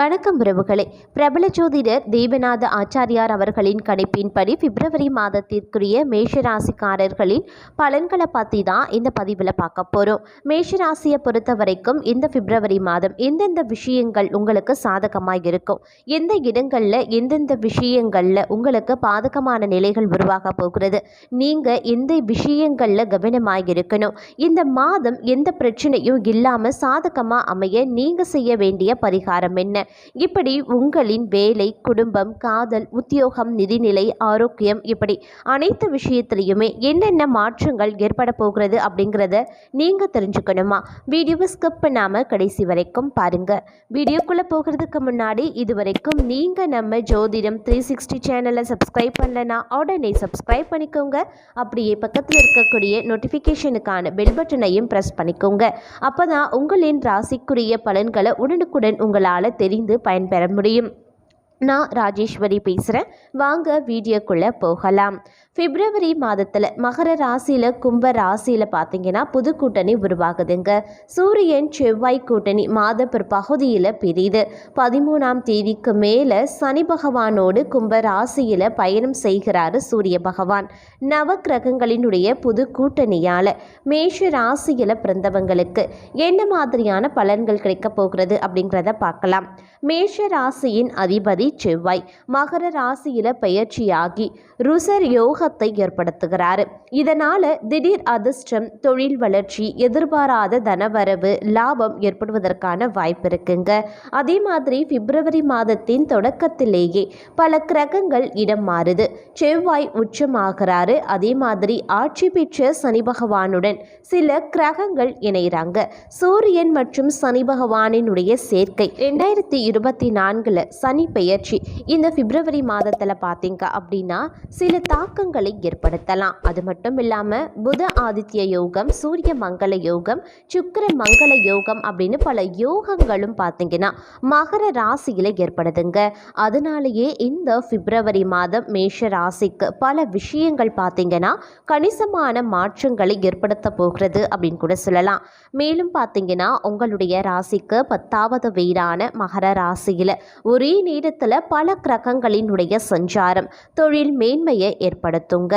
வணக்கம் உறவுகளே. பிரபல ஜோதிடர் தேவநாத ஆச்சாரியார் அவர்களின் கணிப்பின்படி பிப்ரவரி மாதத்திற்குரிய மேஷராசிக்காரர்களின் பலன்களை பற்றி தான் இந்த பதிவில் பார்க்க போகிறோம் மேஷராசியை பொறுத்த வரைக்கும் இந்த பிப்ரவரி மாதம் எந்தெந்த விஷயங்கள் உங்களுக்கு சாதகமாக இருக்கும்? எந்த இடங்களில் எந்தெந்த விஷயங்களில் உங்களுக்கு பாதகமான நிலைகள் உருவாக போகிறது? நீங்கள் எந்த விஷயங்களில் கவனமாக இருக்கணும்? இந்த மாதம் எந்த பிரச்சனையும் இல்லாமல் சாதகமாக அமைய நீங்கள் செய்ய வேண்டிய பரிகாரம் என்ன? இப்படி உங்களின் வேலை குடும்பம் காதல் உத்தியோகம் நிதிநிலை ஆரோக்கியம் இப்படி அனைத்து விஷயத்திலையுமே என்னென்ன மாற்றங்கள் ஏற்பட போகிறது அப்படிங்கிறத நீங்கள் தெரிஞ்சுக்கணுமா? வீடியோவை ஸ்கிப் பண்ணாமல் கடைசி வரைக்கும் பாருங்கள் வீடியோக்குள்ளே போகிறதுக்கு முன்னாடி இது வரைக்கும் நீங்கள் நம்ம ஜோதிடம் த்ரீ சிக்ஸ்டி சேனலை சப்ஸ்கிரைப் பண்ணலனா உடனே சப்ஸ்கிரைப் பண்ணிக்கோங்க. அப்படியே பக்கத்தில் இருக்கக்கூடிய நோட்டிஃபிகேஷனுக்கான பெல் பட்டனையும் ப்ரெஸ் பண்ணிக்கோங்க. அப்போ தான் உங்களின் ராசிக்குரிய பலன்களை உடனுக்குடன் உங்களால் தெரியும் தெரிந்து பயன்பெற முடியும். நான் ராஜேஸ்வரி பேசுகிறேன் வாங்க வீடியோக்குள்ளே போகலாம். பிப்ரவரி மாதத்தில் மகர ராசியில் கும்ப ராசியில் பார்த்தீங்கன்னா புது கூட்டணி உருவாகுதுங்க. சூரியன் செவ்வாய் கூட்டணி மாத பிற்பகுதியில் பிரியுது. பதிமூணாம் தேதிக்கு மேலே சனி பகவானோடு கும்ப ராசியில் பயணம் செய்கிறாரு சூரிய பகவான். நவ கிரகங்களினுடைய புது கூட்டணியால் மேஷ ராசியில் பிறந்தவங்களுக்கு என்ன மாதிரியான பலன்கள் கிடைக்க போகிறது அப்படிங்கிறத பார்க்கலாம். மேஷ ராசியின் அதிபதி செவ்வாய். மகர ராசியில் பெயர்ச்சியாகி ருசர் யோக யோகத்தை ஏற்படுத்துகிறார். இதனால திடீர் அதிர்ஷ்டம் தொழில் வளர்ச்சி எதிர்பாராத தனவரவு லாபம் ஏற்படுவதற்கான வாய்ப்பு இருக்குங்க. அதே மாதிரி பிப்ரவரி மாதத்தின் தொடக்கத்திலேயே பல கிரகங்கள் இடம் மாறுது. செவ்வாய் உச்சமாகிறாரு. அதே மாதிரி ஆட்சி பெற்ற சனி பகவானுடன் சில கிரகங்கள் இணைகிறாங்க. சூரியன் மற்றும் சனி பகவானினுடைய சேர்க்கை ரெண்டாயிரத்தி இருபத்தி நான்குல சனி பெயர்ச்சி. இந்த பிப்ரவரி மாதத்தில் பார்த்தீங்க அப்படின்னா சில தாக்கங்கள் ஏற்படுத்தலாம். அது மட்டும் இல்லாமல் புத ஆதித்ய யோகம் சூரிய மங்கள யோகம் சுக்கர மங்கள யோகம் அப்படின்னு பல யோகங்களும் பார்த்தீங்கன்னா மகர ராசியில் ஏற்படுதுங்க. அதனாலேயே இந்த பிப்ரவரி மாதம் மேஷ ராசிக்கு பல விஷயங்கள் பார்த்தீங்கன்னா கணிசமான மாற்றங்களை ஏற்படுத்த போகிறது அப்படின்னு கூட சொல்லலாம். மேலும் பார்த்தீங்கன்னா உங்களுடைய ராசிக்கு பத்தாவது வீடான மகர ராசியில் ஒரே நேரத்தில் பல கிரகங்களினுடைய சஞ்சாரம் தொழில் மேன்மையை ஏற்படுத்துங்க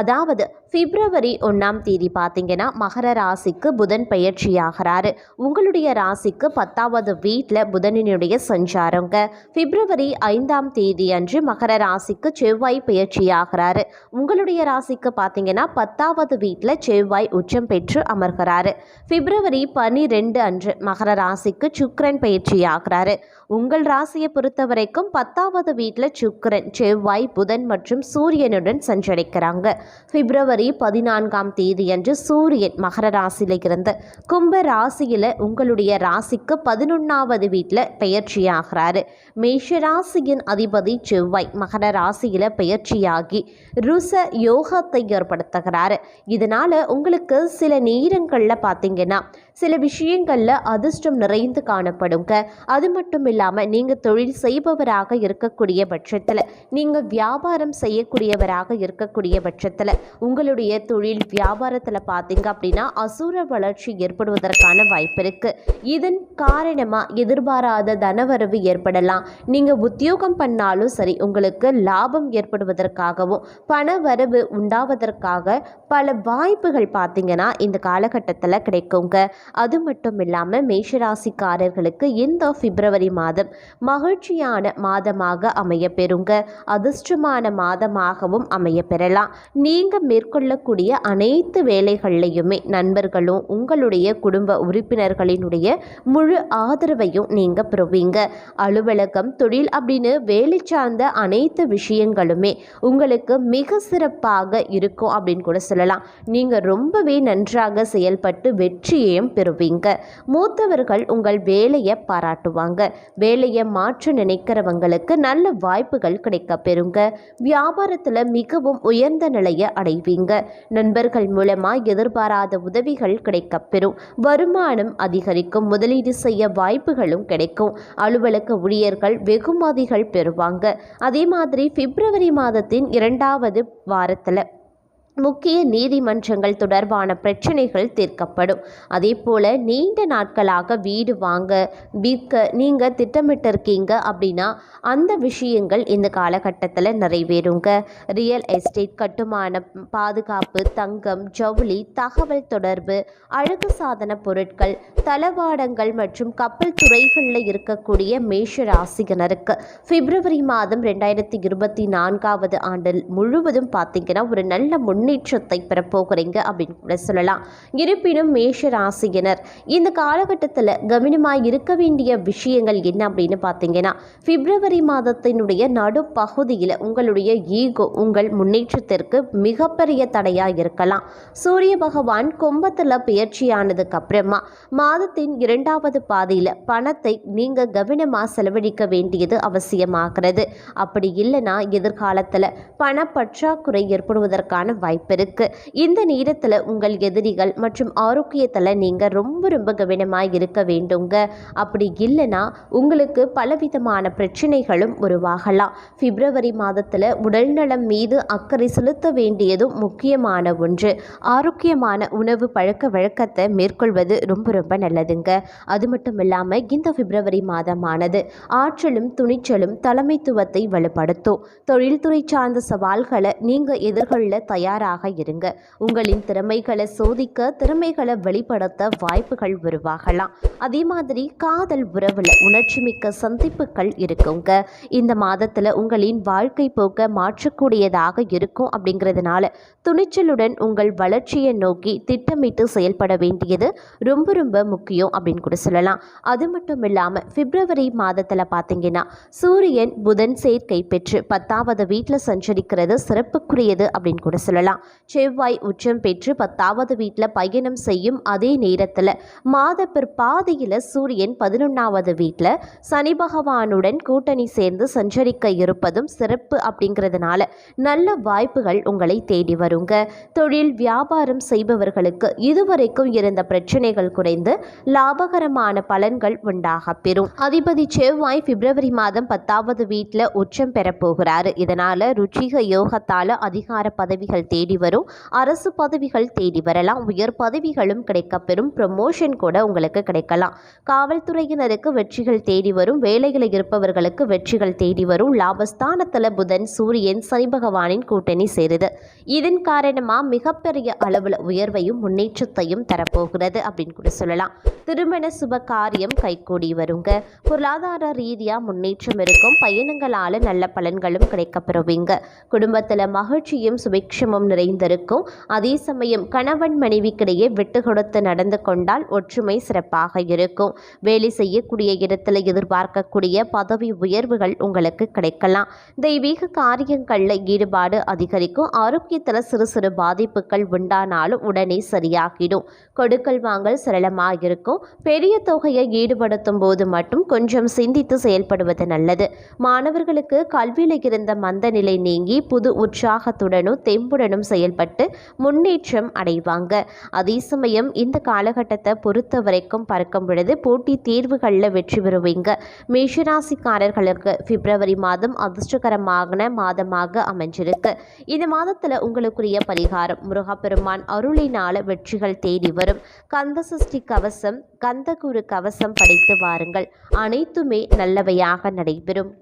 அதாவது பிப்ரவரி ஒன்றாம் தேதி பார்த்தீங்கன்னா மகர ராசிக்கு புதன் பயிற்சியாகிறாரு. உங்களுடைய ராசிக்கு பத்தாவது வீட்டில் புதனினுடைய சஞ்சாரங்க. பிப்ரவரி ஐந்தாம் தேதி அன்று மகர ராசிக்கு செவ்வாய் பயிற்சியாகிறாரு. உங்களுடைய ராசிக்கு பார்த்தீங்கன்னா பத்தாவது வீட்டில் செவ்வாய் உச்சம் பெற்று அமர்கிறாரு. பிப்ரவரி பனிரெண்டு அன்று மகர ராசிக்கு சுக்கரன் பயிற்சியாகிறாரு. உங்கள் ராசியை பொறுத்த வரைக்கும் பத்தாவது வீட்டில் சுக்கரன் செவ்வாய் புதன் மற்றும் சூரியனுடன் சென்றடைக்கிறாங்க பிப்ரவரி பதினான்காம் தேதியன்று சூரியன் மகர ராசியில் இருந்து கும்ப ராசியில் உங்களுடைய ராசிக்கு பதினொன்றாவது வீட்டில் பெயர்ச்சியாகிறாரு மேஷ ராசியின் அதிபதி செவ்வாய் மகர ராசியில் பெயர்ச்சியாகி ருச யோகத்தை ஏற்படுத்துகிறாரு. இதனால் உங்களுக்கு சில நேரங்களில் பார்த்தீங்கன்னா சில விஷயங்களில் அதிர்ஷ்டம் நிறைந்து காணப்படுங்க. அது மட்டும் இல்லாமல் நீங்கள் தொழில் செய்பவராக இருக்கக்கூடிய பட்சத்தில் நீங்கள் வியாபாரம் செய்யக்கூடியவராக இருக்கக்கூடிய பட்சத்தில் உங்களுடைய தொழில் வியாபாரத்தில் பார்த்தீங்க அப்படின்னா அசுர வளர்ச்சி ஏற்படுவதற்கான வாய்ப்பு இருக்குது இதன் காரணமாக எதிர்பாராத தனவரவு ஏற்படலாம். நீங்கள் உத்தியோகம் பண்ணாலும் சரி உங்களுக்கு லாபம் ஏற்படுவதற்காகவும் பண வரவு உண்டாவதற்காக பல வாய்ப்புகள் பார்த்தீங்கன்னா இந்த காலகட்டத்தில் கிடைக்குங்க. அது மட்டும் இல்லாமல் மேஷராசிக்காரர்களுக்கு இந்த பிப்ரவரி மாதம் மகிழ்ச்சியான மாதமாக அமைய பெறுங்க. அதிர்ஷ்டமான மாதமாகவும் அமைய பெறலாம். நீங்கள் மேற்கொள்ளக்கூடிய அனைத்து வேலைகள்லையுமே நண்பர்களும் உங்களுடைய குடும்ப உறுப்பினர்களினுடைய முழு ஆதரவையும் நீங்கள் பெறுவீங்க. அலுவலகம் தொழில் அப்படின்னு வேலை சார்ந்த அனைத்து விஷயங்களுமே உங்களுக்கு மிக சிறப்பாக இருக்கும் அப்படின்னு கூட சொல்லலாம். நீங்கள் ரொம்பவே நன்றாக செயல்பட்டு வெற்றியையும் பெறுவீங்க. மூத்தவர்கள் உங்கள் வேலையை பாராட்டுவாங்க. வேலையை மாற்ற நினைக்கிறவங்களுக்கு நல்ல வாய்ப்புகள் கிடைக்க பெறுங்க. வியாபாரத்தில் மிகவும் உயர்ந்த நிலையை அடைவீங்க. நண்பர்கள் மூலமாக எதிர்பாராத உதவிகள் கிடைக்க பெறும். வருமானம் அதிகரிக்கும். முதலீடு செய்ய வாய்ப்புகளும் கிடைக்கும். அலுவலக ஊழியர்கள் வெகுமதிகள் பெறுவாங்க. அதே மாதிரி பிப்ரவரி மாதத்தின் இரண்டாவது வாரத்தில் முக்கிய நீதிமன்றங்கள் தொடர்பான பிரச்சனைகள் தீர்க்கப்படும். அதே போல் நீண்ட நாட்களாக வீடு வாங்க விற்க நீங்கள் திட்டமிட்டிருக்கீங்க அப்படின்னா அந்த விஷயங்கள் இந்த காலகட்டத்தில் நிறைவேறுங்க. ரியல் எஸ்டேட் கட்டுமான பாதுகாப்பு தங்கம் ஜவுளி தகவல் தொடர்பு அழகு சாதன பொருட்கள் தளவாடங்கள் மற்றும் கப்பல் துறைகளில் இருக்கக்கூடிய மேஷ ராசிகனருக்கு பிப்ரவரி மாதம் ரெண்டாயிரத்தி இருபத்தி நான்காவது ஆண்டில் முழுவதும் பார்த்தீங்கன்னா ஒரு நல்ல முன் முன்னேற்றத்தை பெறப்போகிறீங்க அப்படின்னு கூட சொல்லலாம். இருப்பினும் மேஷ ராசியினர் இந்த காலகட்டத்தில் கவனமாக இருக்க வேண்டிய விஷயங்கள் என்ன அப்படின்னு பார்த்தீங்கன்னா பிப்ரவரி மாதத்தினுடைய நடுப்பகுதியில் உங்களுடைய ஈகோ உங்கள் முன்னேற்றத்திற்கு மிகப்பெரிய தடையாக இருக்கலாம். சூரிய பகவான் கும்பத்தில் பயிற்சியானதுக்கு அப்புறமா மாதத்தின் இரண்டாவது பாதையில் பணத்தை நீங்கள் கவனமாக செலவழிக்க வேண்டியது அவசியமாகிறது. அப்படி இல்லைன்னா எதிர்காலத்தில் பணப்பற்றாக்குறை ஏற்படுவதற்கான வாய்ப்பு இருக்கு இந்த நேரத்தில் உங்கள் எதிரிகள் மற்றும் ஆரோக்கியத்தில் நீங்கள் ரொம்ப ரொம்ப கவனமாக இருக்க வேண்டுங்க. அப்படி இல்லைன்னா உங்களுக்கு பலவிதமான பிரச்சனைகளும் உருவாகலாம். பிப்ரவரி மாதத்தில் உடல்நலம் மீது அக்கறை செலுத்த வேண்டியதும் முக்கியமான ஒன்று. ஆரோக்கியமான உணவு பழக்க வழக்கத்தை மேற்கொள்வது ரொம்ப ரொம்ப நல்லதுங்க. அது மட்டும் இல்லாமல் இந்த பிப்ரவரி மாதமானது ஆற்றலும் துணிச்சலும் தலைமைத்துவத்தை வலுப்படுத்தும். தொழில்துறை சார்ந்த சவால்களை நீங்கள் எதிர்கொள்ள தயார் தயாராக இருங்க. உங்களின் திறமைகளை சோதிக்க திறமைகளை வெளிப்படுத்த வாய்ப்புகள் உருவாகலாம். அதே மாதிரி காதல் உறவில் உணர்ச்சிமிக்க சந்திப்புகள் இருக்குங்க. இந்த மாதத்தில் உங்களின் வாழ்க்கை போக்க மாற்றக்கூடியதாக இருக்கும் அப்படிங்கிறதுனால துணிச்சலுடன் உங்கள் வளர்ச்சியை நோக்கி திட்டமிட்டு செயல்பட வேண்டியது ரொம்ப ரொம்ப முக்கியம் அப்படின்னு கூட சொல்லலாம். அது மட்டும் இல்லாமல் பிப்ரவரி மாதத்தில் பார்த்தீங்கன்னா சூரியன் புதன் சேர்க்கை பெற்று பத்தாவது வீட்டில் சஞ்சரிக்கிறது சிறப்புக்குரியது அப்படின்னு கூட சொல்லலாம். செவ்வாய் உச்சம் பெற்று பத்தாவது வீட்டில் பயணம் செய்யும் அதே நேரத்தில் மாத பிற்பாதையில் சூரியன் பதினொன்றாவது வீட்டில் சனி பகவானுடன் கூட்டணி சேர்ந்து சஞ்சரிக்க இருப்பதும் சிறப்பு அப்படிங்கிறதுனால நல்ல வாய்ப்புகள் உங்களை தேடி வருங்க. தொழில் வியாபாரம் செய்பவர்களுக்கு இதுவரைக்கும் இருந்த பிரச்சனைகள் குறைந்து லாபகரமான பலன்கள் உண்டாக பெறும். அதிபதி செவ்வாய் பிப்ரவரி மாதம் பத்தாவது வீட்டில் உச்சம் பெறப்போகிறாரு இதனால ருச்சிக யோகத்தால அதிகார பதவிகள் தேடி தேடி வரும். அரசு பதவிகள் தேடி வரலாம். உயர் பதவிகளும் கிடைக்கப்பெறும். ப்ரமோஷன் கூட உங்களுக்கு கிடைக்கலாம். காவல்துறையினருக்கு வெற்றிகள் தேடி வரும். வேலைகளில் இருப்பவர்களுக்கு வெற்றிகள் தேடி வரும். லாபஸ்தானத்தில் புதன் சூரியன் சனி பகவானின் கூட்டணி சேருது. இதன் காரணமாக மிகப்பெரிய அளவில் உயர்வையும் முன்னேற்றத்தையும் தரப்போகிறது அப்படின்னு கூட சொல்லலாம். திருமண சுப காரியம் கைகூடி வருங்க. பொருளாதார ரீதியாக முன்னேற்றம் இருக்கும். பயணங்களால் நல்ல பலன்களும் கிடைக்கப்பெறுவீங்க. குடும்பத்தில் மகிழ்ச்சியும் சுபிக்ஷமும் நிறைந்திருக்கும். அதே சமயம் கணவன் மனைவிக்கிடையே விட்டு கொடுத்து நடந்து கொண்டால் ஒற்றுமை சிறப்பாக இருக்கும். வேலை செய்யக்கூடிய இடத்துல எதிர்பார்க்கக்கூடிய பதவி உயர்வுகள் உங்களுக்கு கிடைக்கலாம். தெய்வீக காரியங்களில் ஈடுபாடு அதிகரிக்கும். ஆரோக்கியத்தில் சிறு சிறு பாதிப்புகள் உண்டானாலும் உடனே சரியாகிடும். கொடுக்கல் வாங்கல் சரளமாக இருக்கும் பெரிய தொகையை ஈடுபடுத்தும் போது மட்டும் கொஞ்சம் சிந்தித்து செயல்படுவது நல்லது. மாணவர்களுக்கு கல்வியில் இருந்த மந்த நிலை நீங்கி புது உற்சாகத்துடனும் தெம்புடனும் செயல்பட்டு முன்னேற்றம் அடைவாங்க. அதே சமயம் இந்த காலகட்டத்தை பொறுத்த வரைக்கும் பார்க்கும் பொழுது போட்டி தேர்வுகளில் வெற்றி பெறுவீங்க. மேஷராசிக்காரர்களுக்கு பிப்ரவரி மாதம் அதிர்ஷ்டகரமான மாதமாக அமைஞ்சிருக்கு. இந்த மாதத்தில் உங்களுக்குரிய பரிகாரம் முருகப்பெருமான் அருளினால வெற்றிகள் தேடி வரும். கந்த சஷ்டி கவசம் கந்தகுரு கவசம் படைத்து வாருங்கள். அனைத்துமே நல்லவையாக நடைபெறும்.